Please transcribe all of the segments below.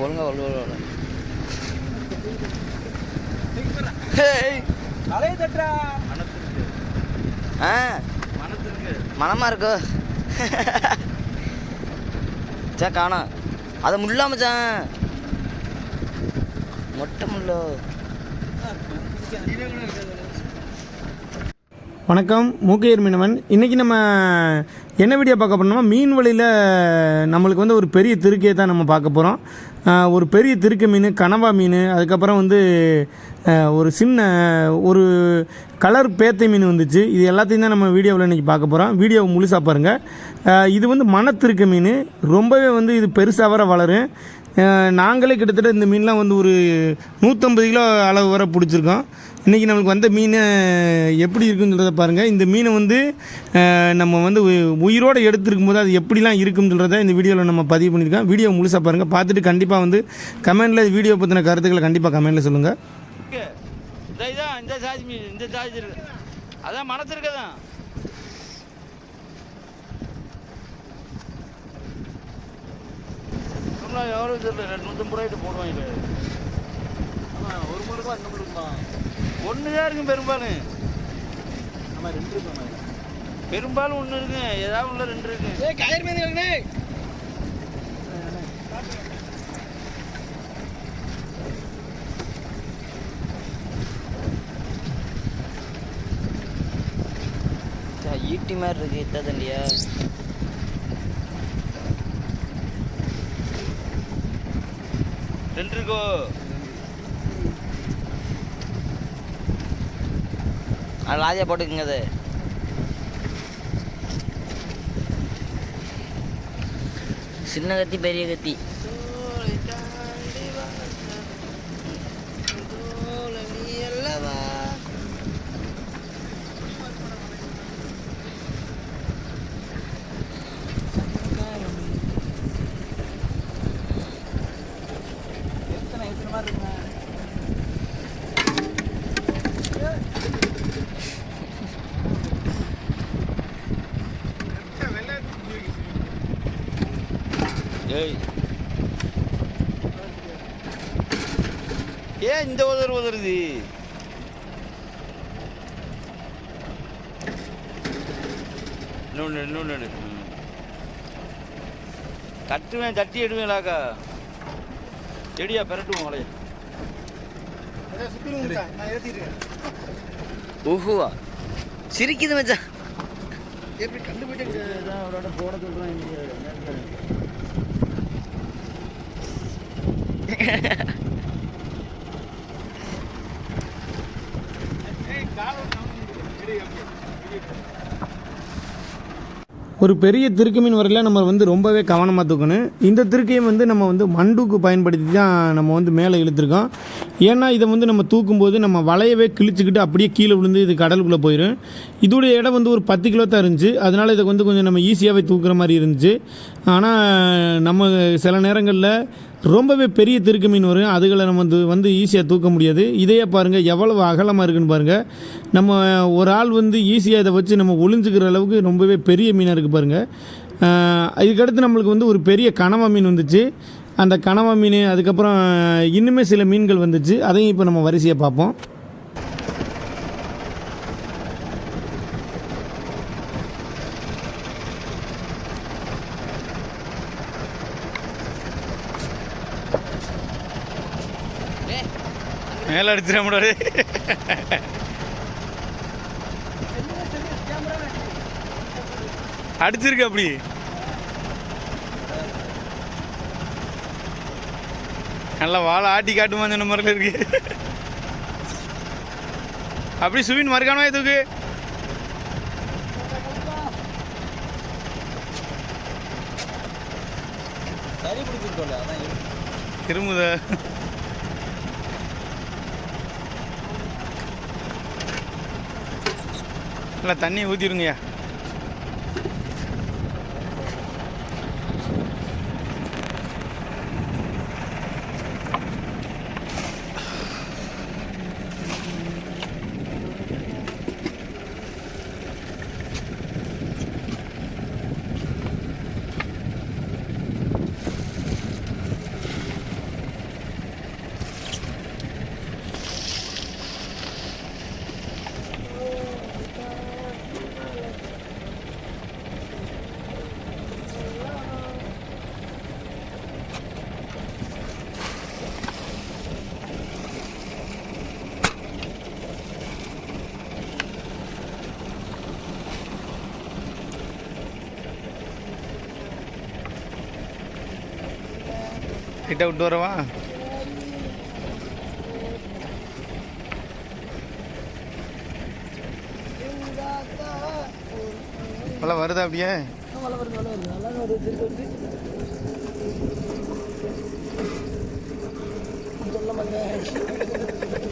ஒழுங்கா மனமா இருக்கோ? சே காணோம் அதை முள்ளா மச்சான். மொட்டை முள்ளோ. வணக்கம் மூக்கையர் மீனவன். இன்றைக்கி நம்ம என்ன வீடியோ பார்க்க போறோம்னா மீன் வழியில் நம்மளுக்கு வந்து ஒரு பெரிய திருக்கையை தான் நம்ம பார்க்க போகிறோம் ஒரு பெரிய திருக்கை மீன் கனவா மீன் அதுக்கப்புறம் வந்து ஒரு சின்ன ஒரு கலர் பேத்தை மீன் வந்துச்சு. இது எல்லாத்தையும் தான் நம்ம வீடியோவில் இன்றைக்கி பார்க்க போகிறோம் வீடியோவை முழுசாக பாருங்கள் இது வந்து மணத்திருக்க மீன். ரொம்பவே வந்து இது பெருசாக வர வளரும் நாங்களே கிட்டத்தட்ட இந்த மீன்லாம் வந்து ஒரு நூற்றம்பது கிலோ அளவு வர பிடிச்சிருக்கோம். இன்றைக்கி நம்மளுக்கு வந்த மீன் எப்படி இருக்குன்றதை பாருங்கள் இந்த மீனை வந்து நம்ம வந்து உ- உயிரோட எடுத்துருக்கும் போது அது எப்படிலாம் இருக்குன்றத இந்த வீடியோவில் நம்ம பதிவு பண்ணியிருக்கோம். வீடியோ முழுசாக பாருங்கள் பார்த்துட்டு கண்டிப்பாக வந்து கமெண்டில் வீடியோ பற்றின கருத்துக்களை கண்டிப்பாக கமெண்டில் சொல்லுங்கள் இந்த இதான் சாதி மீன் இந்த சாதி இருக்கு. அதான் எவ்வளோ தெரியல ரெண்டு நூற்றம்பது ரூபாய்க்கு போடுவாங்க ஒரு மூணு ரூபா ரெண்டு ரூபா ஒன்று தான் இருக்கும் பெரும்பாலும். ஆமாம் ரெண்டு இருக்கும் பெரும்பாலும் ஒன்று இருக்கு. ஏதாவது உள்ள ரெண்டு இருக்கு. ஏ கயிறு மீன் இருக்குண்ணே ஈட்டி மாதிரி இருக்கு இத்தா தண்டியா. ரெண்டு இருக்கோ? அது லாஜா போட்டுக்குங்க அது. சின்ன கத்தி பெரிய கத்தி. ஏன் இந்த உதறு உதறுது? இன்னொன்று இன்னொன்று தட்டுவேன் தட்டி எடுவேலாக்கா செடியா பெரட்டுவோம் வளைய ஓஹுவா. சிரிக்குது மச்சான். அவரோட போட சொல்கிறேன் ஒரு பெரிய திருக்க மீன் வரையில் நம்ம வந்து ரொம்பவே கவனமாக தூக்கணும். இந்த திருக்கையும் வந்து நம்ம வந்து மண்டுக்கு பயன்படுத்தி தான் நம்ம வந்து மேலே இழுத்துருக்கோம். ஏன்னா இதை வந்து நம்ம தூக்கும்போது நம்ம வலையவே கிழிச்சிக்கிட்டு அப்படியே கீழே விழுந்து இது கடலுக்குள்ளே போயிடும் இதோடைய இடம் வந்து ஒரு பத்து கிலோ தான் இருந்துச்சு. அதனால் இதை வந்து கொஞ்சம் நம்ம ஈஸியாகவே தூக்குற மாதிரி இருந்துச்சு. ஆனால் நம்ம சில நேரங்களில் ரொம்பவே பெரிய திருக்கு மீன் வரும். அதுகளை நம்ம வந்து வந்து ஈஸியாக தூக்க முடியாது. இதையே பாருங்கள் எவ்வளவு அகலமாக இருக்குன்னு பாருங்கள் நம்ம ஒரு ஆள் வந்து ஈஸியாக இதை வச்சு நம்ம ஒளிஞ்சுக்கிற அளவுக்கு ரொம்பவே பெரிய மீனாக இருக்குது பாருங்கள் இதுக்கடுத்து நம்மளுக்கு வந்து ஒரு பெரிய கனவா மீன் வந்துச்சு. அந்த கனவா மீன் அதுக்கப்புறம் இன்னுமே சில மீன்கள் வந்துச்சு. அதையும் இப்போ நம்ம வரிசையை பார்ப்போம். மேலே அடிச்சிட முடியாது அடிச்சிருக்கு அப்படி. நல்லா வாழை ஆட்டி காட்டுமா சொன்ன மாதிரில இருக்கு. அப்படி சுவின் மறுக்கானோ இதுக்கு திரும்புத. நல்லா தண்ணி ஊற்றிடுங்கய்யா கிட்ட விட்டு வரவா? நல்லா வருதா அப்படியே? சொல்ல மாட்டேன்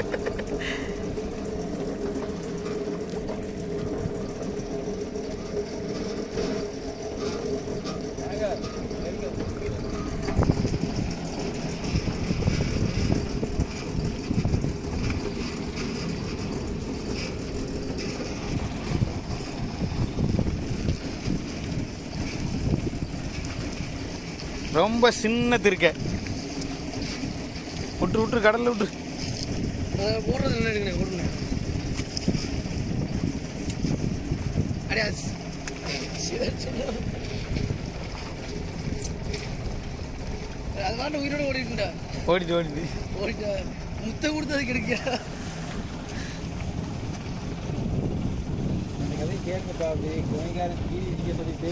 ரொம்ப சின்ன திருக்க. விட்டு விட்டு கடல்ல விட்டு. போடுறது என்ன அடியா அது மாட்டு உயிரோட ஓடிட்டுண்டா? ஓடிட்டு ஓடிட்டு. ஓடிட்டா? முத்தை கொடுத்தது கிடைக்கா கேட்கப்பா அப்படி கோயங்காரன் கீழ் இடிக்க சொல்லிட்டு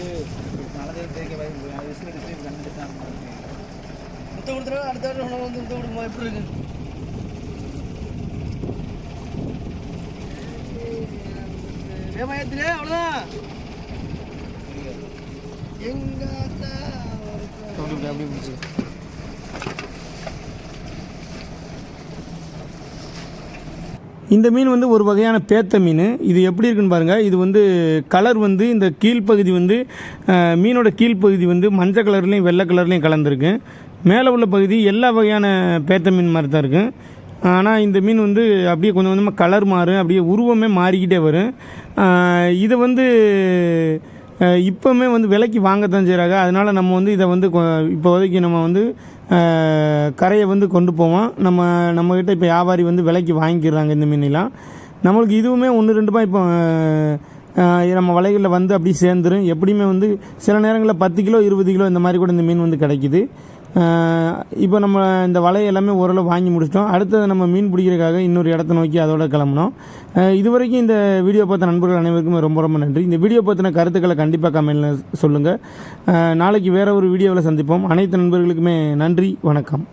மழை தேய்க்க விசில் கட்டி கண்டுட்டான் முத்தை கொடுத்துட்டா அடுத்த உணவு வந்து முத்தை கொடுக்குமா எப்படி இருக்கு? ஏமாயத்திலே அவ்வளோதான் எங்க அப்படி பிடிச்சி இந்த மீன் வந்து ஒரு வகையான பேத்த மீன். இது எப்படி இருக்குன்னு பாருங்கள் இது வந்து கலர் வந்து இந்த கீழ்ப்பகுதி வந்து மீனோட கீழ்ப்பகுதி வந்து மஞ்சள் கலர்லேயும் வெள்ளை கலர்லேயும் கலந்துருக்கு. மேலே உள்ள பகுதி எல்லா வகையான பேத்த மீன் மாதிரி தான் இருக்குது ஆனால் இந்த மீன் வந்து அப்படியே கொஞ்சம் கொஞ்சமாக கலர் மாறும். அப்படியே உருவமே மாறிக்கிட்டே வரும். இதை வந்து இப்போவுமே வந்து விலைக்கு வாங்கத்தான் செய்கிறாங்க அதனால் நம்ம வந்து இதை வந்து கொ- இப்போதைக்கு நம்ம வந்து கரையை வந்து கொண்டு போவோம் நம்ம நம்மக்கிட்ட இப்போ வியாபாரி வந்து விலைக்கு வாங்கிக்கிறாங்க இந்த மீனெல்லாம் நம்மளுக்கு இதுவுமே ஒன்று ரெண்டுமா இப்போ நம்ம வலைகளில் வந்து அப்படி சேர்ந்துரும். எப்படியுமே வந்து சில நேரங்களில் பத்து கிலோ இருபது கிலோ இந்த மாதிரி கூட இந்த மீன் வந்து கிடைக்குது. இப்போ நம்ம இந்த வலை எல்லாமே ஓரளவு வாங்கி முடிச்சிட்டோம். அடுத்தது நம்ம மீன் பிடிக்கிறதுக்காக இன்னொரு இடத்த நோக்கி அதோட கிளம்புனோம். இது வரைக்கும் இந்த வீடியோ பார்த்த நண்பர்கள் அனைவருக்குமே ரொம்ப ரொம்ப நன்றி. இந்த வீடியோ பற்றின கருத்துக்களை கண்டிப்பாக கமெண்ட்டில் சொல்லுங்கள் நாளைக்கு வேறு ஒரு வீடியோவில் சந்திப்போம். அனைத்து நண்பர்களுக்குமே நன்றி வணக்கம்.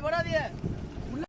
Boradier!